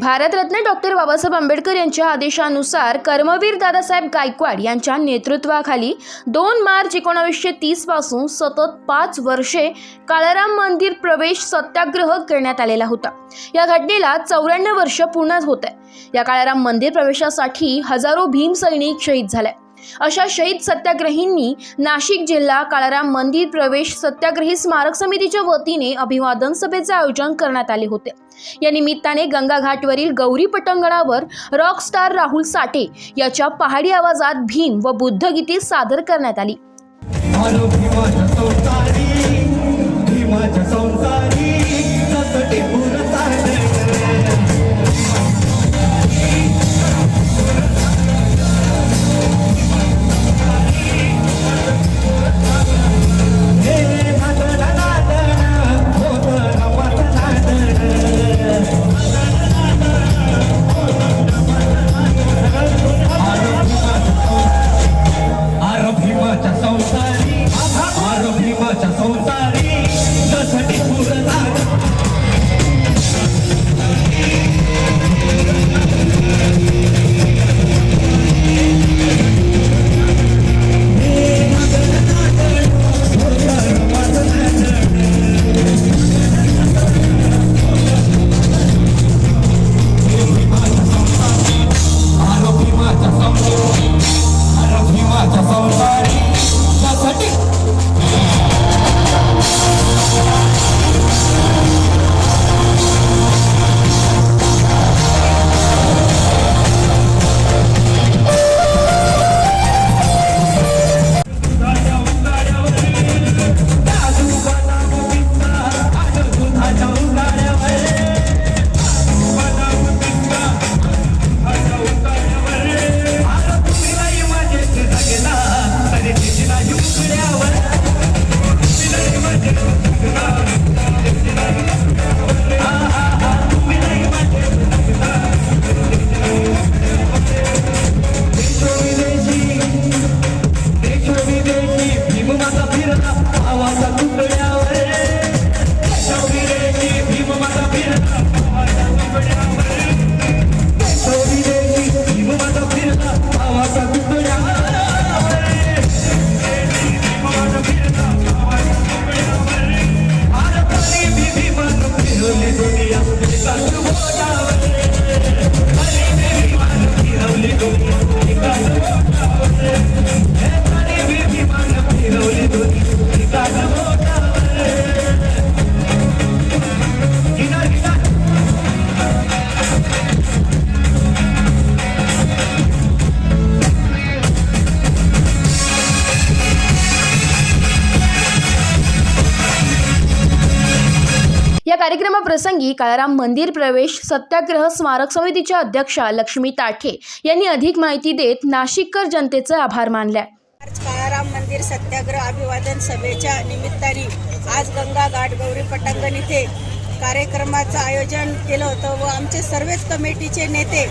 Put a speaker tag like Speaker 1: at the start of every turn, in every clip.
Speaker 1: Bharat Ratna doctor Babasaheb Ambedkar यांच्या आदेशानुसार कर्मवीर दादासाहेब गायकवाड यांच्या नेतृत्वाखाली दोन मार्च एकोणावीसशे तीसपासून सतत पाच वर्षे काळाराम मंदिर प्रवेश सत्याग्रह करण्यात आलेला होता. या घटनेला चौऱ्याण्णव वर्ष पूर्ण होत आहे या काळाराम मंदिर प्रवेशासाठी हजारो भीम सैनिक शहीद झाले. अशा शहीद सत्याग्रहींनी नाशिक जिल्हा काळाराम मंदिर प्रवेश सत्याग्रही स्मारक समितीच्या वतीने अभिवादन सभेचे आयोजन करण्यात आले होते. या निमित्ताने गंगाघाटवरील गौरी पटंगणावर रॉक स्टार राहुल साठे याच्या पहाडी आवाजात भीम व बुद्ध गीते सादर करण्यात आली.
Speaker 2: आलो
Speaker 1: कार्यक्रमाप्रसंगी काळाराम मंदिर प्रवेश सत्याग्रह स्मारक समितीच्या अध्यक्षा लक्ष्मी ताठे यांनी अधिक माहिती देत नाशिककर जनतेचे आभार मानले
Speaker 3: काळाराम मंदिर सत्याग्रह अभिवादन सभेच्या निमित्ताने आज गंगा घाट गौरी पटांगण इथे कार्यक्रमाचं आयोजन केलं होतं व आमचे सर्वच कमिटीचे नेते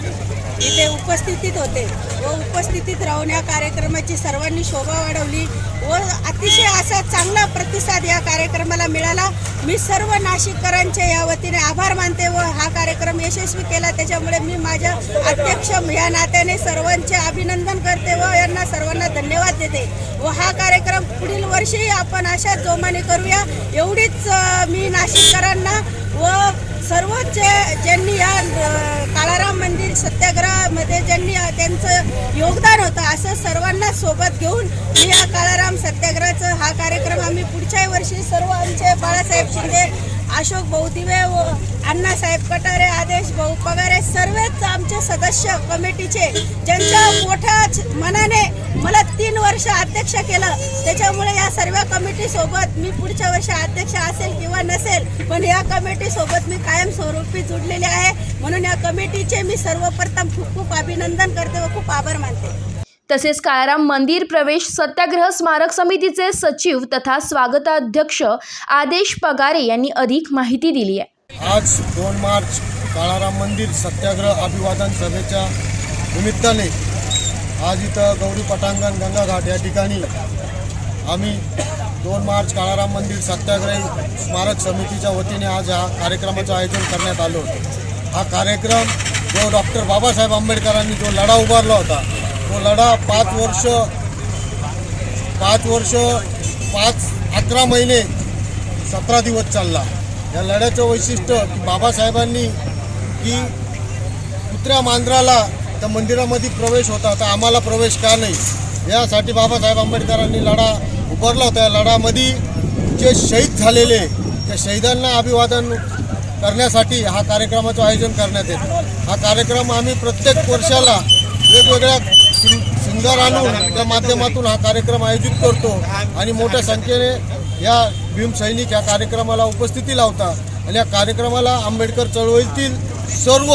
Speaker 3: इथे उपस्थितीत होते व उपस्थितीत राहून या कार्यक्रमाची सर्वांनी शोभा वाढवली व अतिशय असा चांगला प्रतिसाद या कार्यक्रमाला मिळाला. मी सर्व नाशिककरांच्या या वतीने आभार मानते व हा कार्यक्रम यशस्वी केला. त्याच्यामुळे मी माझ्या अध्यक्ष या नात्याने सर्वांचे अभिनंदन करते व यांना सर्वांना धन्यवाद देते. व हा कार्यक्रम पुढील वर्षी आपण अशा जोमाने करूया. एवढीच मी नाशिककरांना व सर्वच ज्यांनी या काळाराम मंदिर सत्याग्रह मध्ये ज्यांनी त्यांचं योगदान होतं असं सर्वांना सोबत घेऊन मी या काळाराम सत्याग्रहाचं हा कार्यक्रम आम्ही पुढच्याही वर्षी सर्व आमचे बाळासाहेब शिंदे अशोक भाऊ दिवे व अण्णासाहेब कटारे आदेश भाऊ पगारे सर्वच आमचे सदस्य कमिटीचे ज्यांच्या मोठ्या मनाने मला तीन वर्ष अध्यक्ष केलं. त्याच्यामुळे या सर्व कमिटीसोबत मी पुढच्या वर्षी अध्यक्ष असेल किंवा नसेल पण या कमिटीसोबत मी कायम स्वरूपी जुडलेले आहे. म्हणून या कमिटीचे मी सर्वप्रथम खूप खूप अभिनंदन करते व खूप आभार मानते.
Speaker 1: तसेच काळाराम मंदिर प्रवेश सत्याग्रह स्मारक समितीचे सचिव तथा स्वागताध्यक्ष आदेश पगारे यांनी अधिक माहिती दिली आहे.
Speaker 4: आज दोन मार्च काळाराम मंदिर सत्याग्रह अभिवादन सभेच्या निमित्ताने आज इथं गौरी पटांगण गंगा घाट या ठिकाणी आम्ही दोन मार्च काळाराम मंदिर सत्याग्रही स्मारक समितीच्या वतीने आज हा कार्यक्रमाचं आयोजन करण्यात आलं होतं. हा कार्यक्रम जो डॉक्टर बाबासाहेब आंबेडकरांनी जो लढा उभारला होता तो लढा पाच वर्ष पाच वर्ष पाच अकरा महिने सतरा दिवस चालला. या लढ्याचं वैशिष्ट्य की बाबासाहेबांनी की कुत्र्या मांजराला त्या मंदिरामध्ये प्रवेश होता तर आम्हाला प्रवेश का नाही? यासाठी बाबासाहेब आंबेडकरांनी लढा उभारला होता. या लढामध्ये जे शहीद झालेले त्या शहीदांना अभिवादन करण्यासाठी हा कार्यक्रमाचं आयोजन करण्यात येतं. हा कार्यक्रम आम्ही प्रत्येक वर्षाला वेगवेगळ्या सिंगर आणून त्या माध्यमातून हा कार्यक्रम आयोजित करतो आणि मोठ्या संख्येने या भीमसैनिक या कार्यक्रमाला उपस्थिती लावतात. आणि या कार्यक्रमाला आंबेडकर चळवळीतील सर्व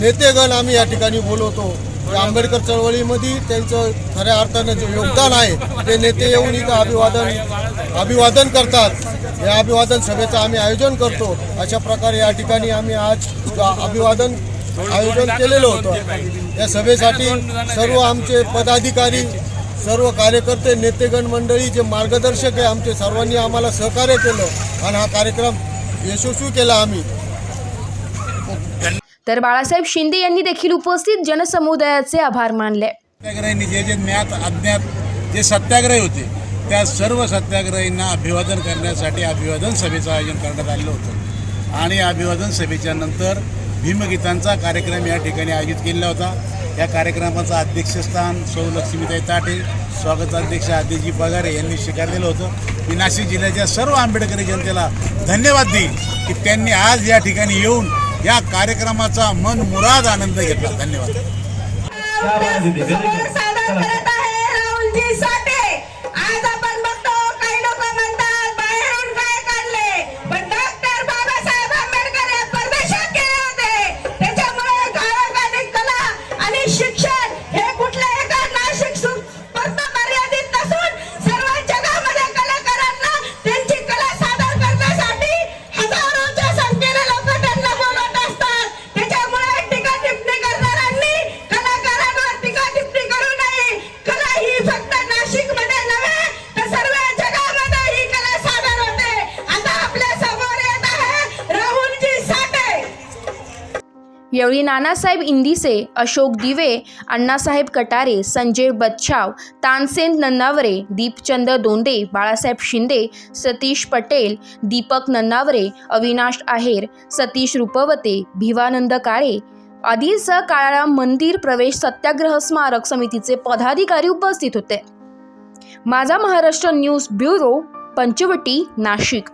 Speaker 4: नेतेगण आम्ही या ठिकाणी बोलवतो. या आंबेडकर चळवळीमध्ये त्यांचं खऱ्या अर्थानं जे योगदान आहे ते नेते येऊन इथं अभिवादन अभिवादन करतात. या अभिवादन सभेचं आम्ही आयोजन करतो. अशा प्रकारे या ठिकाणी आम्ही आज अभिवादन आयोजन केलेलं होतं. या सभेसाठी सर्व आमचे पदाधिकारी सर्व कार्यकर्ते नेतेगण मंडळी जे मार्गदर्शक आहे आमचे सर्वांनी आम्हाला सहकार्य केलं आणि हा कार्यक्रम यशस्वी केला आम्ही.
Speaker 1: तर बाळासाहेब शिंदे यांनी देखील उपस्थित जनसमुदायाचे आभार मानले.
Speaker 5: सत्याग्रहींनी जे जे ज्ञात अज्ञात जे सत्याग्रही होते त्या सर्व सत्याग्रहींना अभिवादन करण्यासाठी अभिवादन सभेचं आयोजन करण्यात आलेलं होतं. आणि अभिवादन सभेच्या नंतर भीमगीतांचा कार्यक्रम या ठिकाणी आयोजित केलेला होता. या कार्यक्रमाचं अध्यक्षस्थान सौ लक्ष्मीताई ताटे स्वागताध्यक्ष आदिजी पगारे यांनी स्वीकारलेलं होतं. मी नाशिक जिल्ह्याच्या सर्व आंबेडकरी जनतेला धन्यवाद देईन की त्यांनी आज या ठिकाणी येऊन या कार्यक्रमाचा मन मुराद आनंद घेतला. धन्यवाद.
Speaker 1: यावेळी नानासाहेब इंदिसे अशोक दिवे अण्णासाहेब कटारे संजय बच्छाव तानसेन नन्नावरे दीपचंद दोंडे बाळासाहेब शिंदे सतीश पटेल दीपक नन्नावरे अविनाश आहेर सतीश रुपवते भिवानंद काळे आदींसह काळाराम मंदिर प्रवेश सत्याग्रह स्मारक समितीचे पदाधिकारी उपस्थित होते. Majha Maharashtra news bureau Panchavati Nashik.